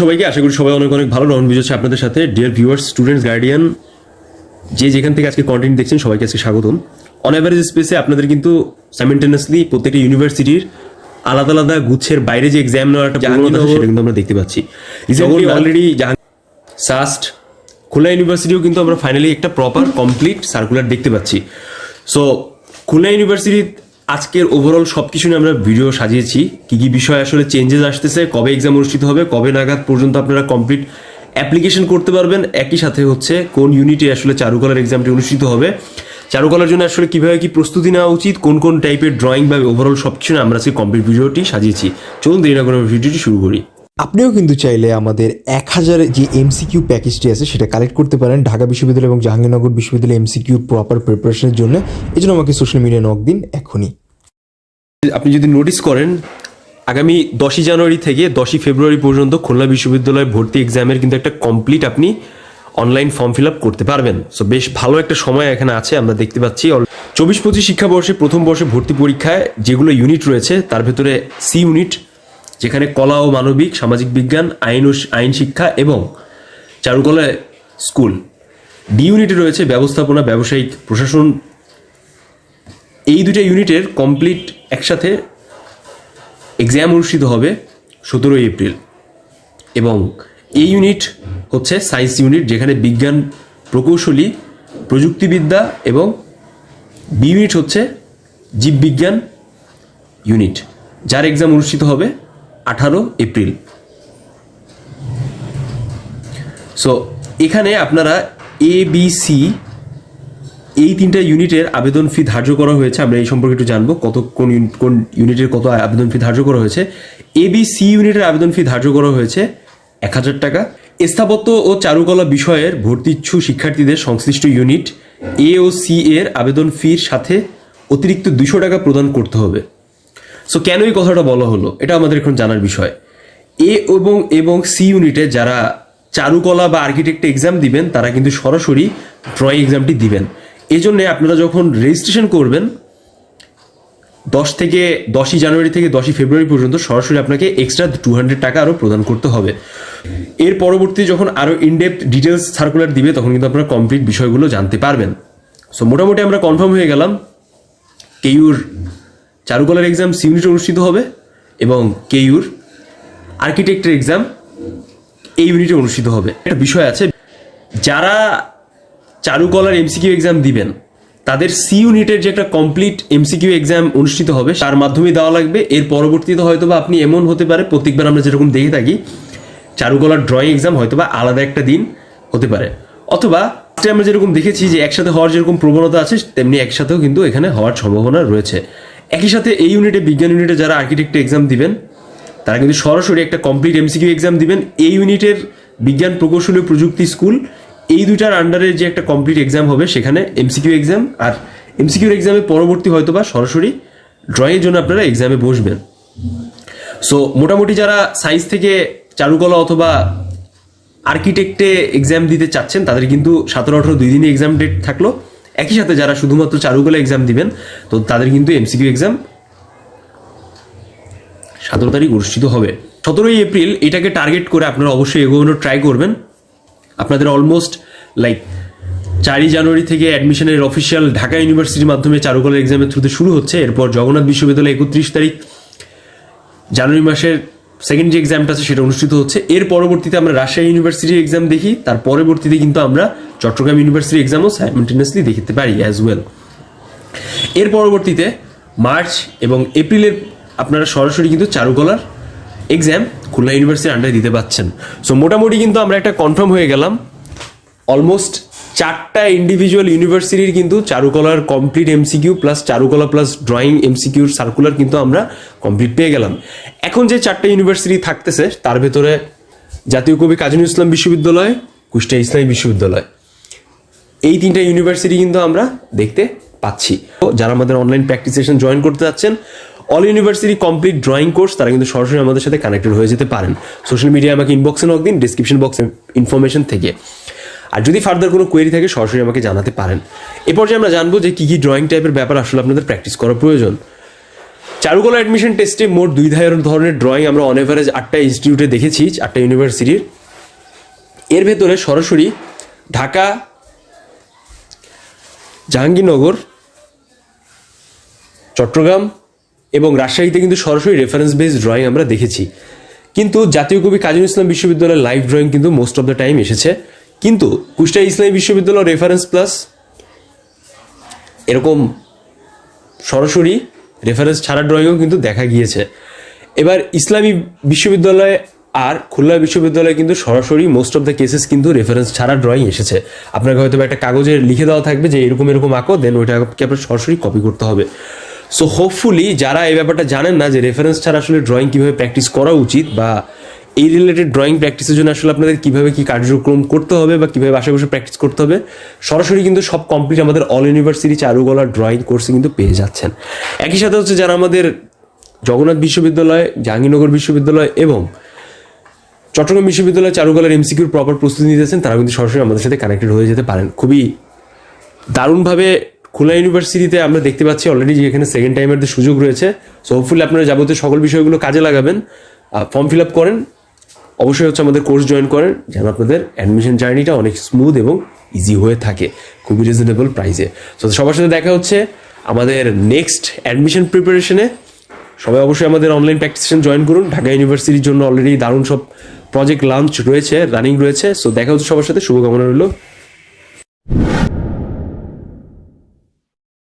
সবাইকে আশা করি সবাই অনেক অনেক ভালো। রহন বিজয় আপনাদের সাথে। ডিয়ার ভিউয়ার্স স্টুডেন্টস গার্ডিয়ান যে যেখান থেকে আজকে কন্টেন্ট দেখছেন সবাইকে আজকে স্বাগতম। অন অ্যাভারেজ স্পেসে আপনাদের কিন্তু সাইমেন্টেনিয়াসলি প্রত্যেকটা ইউনিভার্সিটির আলাদা আলাদা গুচ্ছের বাইরে যে এক্সাম নেওয়ার একটা প্রবণতা সেটা কিন্তু আমরা দেখতে পাচ্ছি। রিসেন্টলি অলরেডি সাস্ট খুলনা ইউনিভার্সিটিও কিন্তু আমরা ফাইনালি একটা প্রপার কমপ্লিট সার্কুলার দেখতে পাচ্ছি। সো খুলনা ইউনিভার্সিটির আজকের ওভারঅল সব কিছু নিয়ে আমরা ভিডিও সাজিয়েছি। কী কী বিষয় আসলে চেঞ্জেস আসতেছে, কবে এক্সাম অনুষ্ঠিত হবে, কবে নাগাদ পর্যন্ত আপনারা কমপ্লিট অ্যাপ্লিকেশন করতে পারবেন। একই সাথে হচ্ছে কোন ইউনিটে আসলে চারুকলার এক্সামটি অনুষ্ঠিত হবে। চারুকলার জন্য আসলে কীভাবে কি প্রস্তুতি নেওয়া উচিত, কোন কোন টাইপের ড্রয়িং বা ওভারঅল সব কিছু আমরা আজকে কমপ্লিট ভিডিওটি সাজিয়েছি। চলুন দেরি না ভিডিওটি শুরু করি। আপনিও কিন্তু চাইলে আমাদের এক হাজার যে এমসিকিউ প্যাকেজটি আছে, সেটা কালেক্ট করতে পারেন ঢাকা বিশ্ববিদ্যালয় এবং জাহাঙ্গীরনগর বিশ্ববিদ্যালয় এমসিকিউ প্রপার প্রিপারেশনের জন্য। এই জন্য আমাকে সোশ্যাল মিডিয়া নক দিন এখনই। আপনি যদি নোটিস করেন, আগামী দশই জানুয়ারি থেকে দশই ফেব্রুয়ারি পর্যন্ত খুলনা বিশ্ববিদ্যালয় ভর্তি এক্সামের কিন্তু একটা কমপ্লিট আপনি অনলাইন ফর্ম ফিল আপ করতে পারবেন। সো বেশ ভালো একটা সময় এখানে আছে, আমরা দেখতে পাচ্ছি। চব্বিশ পঁচিশ শিক্ষাবর্ষে প্রথম বর্ষে ভর্তি পরীক্ষায় যেগুলো ইউনিট রয়েছে, তার ভেতরে সি ইউনিট যেখানে কলা ও মানবিক, সামাজিক বিজ্ঞান, আইন ও আইন শিক্ষা এবং চারুকলা স্কুল। ডি ইউনিটে রয়েছে ব্যবস্থাপনা, ব্যবসায়িক প্রশাসন। এই দুটো ইউনিটের কমপ্লিট একসাথে এক্সাম অনুষ্ঠিত হবে সতেরোই এপ্রিল। এবং এই ইউনিট হচ্ছে সায়েন্স ইউনিট, যেখানে বিজ্ঞান প্রকৌশলী, প্রযুক্তিবিদ্যা এবং বি ইউনিট হচ্ছে জীববিজ্ঞান ইউনিট। যার এক্সাম অনুষ্ঠিত হবে আঠারো এপ্রিল। সো এখানে আপনারা এ বি সি এই তিনটা ইউনিটের আবেদন ফি ধার্য করা হয়েছে। আমরা এই সম্পর্কে একটু জানব কত, কোন কোন ইউনিটের কত আবেদন ফি ধার্য করা হয়েছে। এ বি সি ইউনিটের আবেদন ফি ধার্য করা হয়েছে এক হাজার টাকা। স্থাপত্য ও চারুকলা বিষয়ের ভর্তিচ্ছু শিক্ষার্থীদের সংশ্লিষ্ট ইউনিট এ ও সি এর আবেদন ফির সাথে অতিরিক্ত দুশো টাকা প্রদান করতে হবে। সো কেন এই কথাটা বলা হলো? এটা আমাদের এখন জানার বিষয়। এ এবং এবং সি ইউনিটে যারা চারুকলা বা আর্কিটেক্ট এক্সাম দিবেন, তারা কিন্তু সরাসরি ড্রয়িং এক্সামটি দিবেন। এই জন্যে আপনারা যখন রেজিস্ট্রেশন করবেন, দশ থেকে দশই জানুয়ারি থেকে দশই ফেব্রুয়ারি পর্যন্ত সরাসরি আপনাকে এক্সট্রা টু হান্ড্রেড টাকা আরও প্রদান করতে হবে। এর পরবর্তী যখন আরও ইনডেপথ ডিটেলস সার্কুলার দিবে, তখন কিন্তু আপনারা কমপ্লিট বিষয়গুলো জানতে পারবেন। সো মোটামুটি আমরা কনফার্ম হয়ে গেলাম কেইউর চারুকলার এক্সাম সি ইউনিট অনুষ্ঠিত হবে এবং কেইউর আর্কিটেক্টের এক্সাম এই ইউনিটে অনুষ্ঠিত হবে। একটা বিষয় আছে, যারা চারুকলার এমসিকিউ এক্সাম দিবেন, তাদের সি ইউনিটের যে একটা কমপ্লিট এমসিকিউ এক্সাম অনুষ্ঠিত হবে, তার মাধ্যমে দেওয়া লাগবে। এর পরবর্তীতে হয়তো বা আপনি এমন হতে পারে, প্রত্যেকবার আমরা যেরকম দেখে থাকি, চারুকলার ড্রয়িং এক্সাম হয়তো বা আলাদা একটা দিন হতে পারে। অথবা আমরা যেরকম দেখেছি যে একসাথে হওয়ার যেরকম প্রবণতা আছে, তেমনি একসাথেও কিন্তু এখানে হওয়ার সম্ভাবনা রয়েছে। একই সাথে এই ইউনিটে বিজ্ঞান ইউনিটে যারা আর্কিটেক্ট এক্সাম দিবেন, তারা কিন্তু সরাসরি একটা কমপ্লিট এমসিকিউ এক্সাম দিবেন। এই ইউনিটের বিজ্ঞান প্রকৌশলী প্রযুক্তি স্কুল এই দুইটার আন্ডারে যে একটা কমপ্লিট এক্সাম হবে, সেখানে এমসিকিউ এক্সাম আর এমসিকিউর এক্সামের পরবর্তী হয়তো বা সরাসরি ড্রয়িংয়ের জন্য আপনারা এক্সামে বসবেন। সো মোটামুটি যারা সায়েন্স থেকে চারুকলা অথবা আর্কিটেক্টে এক্সাম দিতে চাচ্ছেন, তাদের কিন্তু সতেরো আঠারো দুই দিনই এক্সাম ডেট থাকল। একই সাথে যারা শুধুমাত্র চারুকলা এক্সাম দিবেন, তো তাদের কিন্তু এমসিকিউ এক্সাম সতেরো তারিখ অনুষ্ঠিত হবে। সতেরোই এপ্রিল এটাকে টার্গেট করে আপনারা অবশ্যই এগোনোর ট্রাই করবেন। আপনাদের অলমোস্ট লাইক চারই জানুয়ারি থেকে অ্যাডমিশনের অফিসিয়াল ঢাকা ইউনিভার্সিটির মাধ্যমে চারুকলা এক্সামের থ্রুতে শুরু হচ্ছে। এরপর জগন্নাথ বিশ্ববিদ্যালয় একত্রিশ তারিখ, জানুয়ারি মাসের সেকেন্ড যে এক্সামটা আছে সেটা অনুষ্ঠিত হচ্ছে। এর পরবর্তীতে আমরা রাজশাহী ইউনিভার্সিটির এক্সাম দেখি, তার পরবর্তীতে কিন্তু আমরা চট্টগ্রাম ইউনিভার্সিটির এক্সামও সাইমেন্টেনিয়াসলি দেখতে পারি অ্যাজ ওয়েল এর পরবর্তীতে মার্চ এবং এপ্রিলের আপনারা সরাসরি কিন্তু চারুকলার এক্সাম খুলনা ইউনিভার্সিটির আন্ডারে দিতে পাচ্ছেন। সো মোটামুটি কিন্তু আমরা একটা কনফার্ম হয়ে গেলাম। অলমোস্ট চারটা ইন্ডিভিজুয়াল ইউনিভার্সিটির কিন্তু চারুকলার কমপ্লিট এমসিকিউ প্লাস চারুকলা প্লাস ড্রয়িং এমসিকিউর সার্কুলার কিন্তু আমরা কমপ্লিট পেয়ে গেলাম। এখন যে চারটা ইউনিভার্সিটি থাকতেছে, তার ভেতরে জাতীয় কবি কাজী ইসলাম বিশ্ববিদ্যালয়, কুষ্টিয়া ইসলামী বিশ্ববিদ্যালয়। এই তিনটা ইউনিভার্সিটি কিন্তু আমরা দেখতে পাচ্ছি। যারা আমাদের অনলাইন প্র্যাকটিস সেশন জয়েন করতে যাচ্ছেন all university complete drawing course তারা কিন্তু সরাসরি আমাদের সাথে কানেক্টেড হয়ে যেতে পারেন। সোশ্যাল মিডিয়ায় আমাকে ইনবক্সে নক দিন ডিসক্রিপশন বক্সে ইনফরমেশন থেকে। আর যদি ফার্দার কোনো কোয়েরি থাকে, সরাসরি আমাকে জানাতে পারেন। এ পর্যায়ে আমরা জানব যে কী কী ড্রয়িং টাইপের ব্যাপার আসলে আপনাদের প্র্যাকটিস করা প্রয়োজন। চারুকলা অ্যাডমিশন টেস্টে মোট দুই ধরনের ধরনের ড্রয়িং আমরা অন এভারেজ আটটা ইনস্টিটিউটে দেখেছি, আটটা ইউনিভার্সিটির এর ভেতরে সরাসরি ঢাকা, জাহাঙ্গীরনগর, চট্টগ্রাম এবং রাজশাহীতে কিন্তু সরাসরি রেফারেন্স বেস ড্রয়িং আমরা দেখেছি। কিন্তু জাতীয় কবি কাজী ইসলাম বিশ্ববিদ্যালয়ের লাইভ ড্রয়িং কিন্তু মোস্ট অফ দ্য টাইম এসেছে। কিন্তু কুষ্টিয়া ইসলামী বিশ্ববিদ্যালয় রেফারেন্স প্লাস এরকম সরাসরি রেফারেন্স ছাড়া ড্রয়িংও কিন্তু দেখা গিয়েছে। এবার ইসলামী বিশ্ববিদ্যালয়ে আর খুলনা বিশ্ববিদ্যালয়ে কিন্তু সরাসরি মোস্ট অফ দ্য কেসেস কিন্তু রেফারেন্স ছাড়া ড্রয়িং এসেছে। আপনাকে হয়তো একটা কাগজে লিখে দেওয়া থাকবে যে এরকম এরকম আঁকো দেন ওইটাকে আপনার সরাসরি কপি করতে হবে। সো হোপফুলি যারা এই ব্যাপারটা জানেন না যে রেফারেন্স ছাড়া আসলে ড্রয়িং কীভাবে প্র্যাকটিস করা উচিত বা এই রিলেটেড ড্রয়িং প্র্যাকটিসের জন্য আসলে আপনাদের কীভাবে কী কার্যক্রম করতে হবে বা কীভাবে বাসায় বসে প্র্যাকটিস করতে হবে, সরাসরি কিন্তু সব কমপ্লিট আমাদের অল ইউনিভার্সিটি চারুকলা ড্রয়িং কোর্সে কিন্তু পেয়ে যাচ্ছেন। একই সাথে হচ্ছে যারা আমাদের জগন্নাথ বিশ্ববিদ্যালয়, জাহাঙ্গীরনগর বিশ্ববিদ্যালয় এবং চট্টগ্রাম বিশ্ববিদ্যালয় চারুকলার এমসিকিউর প্রপার প্রস্তুতি নিতেছেন, তারা কিন্তু সরাসরি আমাদের সাথে কানেক্টেড হয়ে যেতে পারেন। খুবই দারুণভাবে খুলনা ইউনিভার্সিটিতে আমরা দেখতে পাচ্ছি অলরেডি এখানে সেকেন্ড টাইমের সুযোগ রয়েছে। সো হোপফুলি আপনারা যাবতীয় সকল বিষয়গুলো কাজে লাগাবেন ফর্ম ফিল আপ করেন অবশ্যই হচ্ছে আমাদের কোর্স জয়েন করেন যেন আপনাদের অ্যাডমিশন জার্নিটা অনেক স্মুথ এবং ইজি হয়ে থাকে, খুবই রিজনেবল প্রাইসে তো সবার সাথে দেখা হচ্ছে আমাদের নেক্সট অ্যাডমিশন প্রিপারেশনে সবাই অবশ্যই আমাদের অনলাইন প্র্যাকটিসেশন জয়েন করুন। ঢাকা ইউনিভার্সিটির জন্য অলরেডি দারুণ সব প্রজেক্ট লঞ্চ রয়েছে রানিং রয়েছে। সো দেখা হচ্ছে সবার সাথে। শুভকামনা রইল।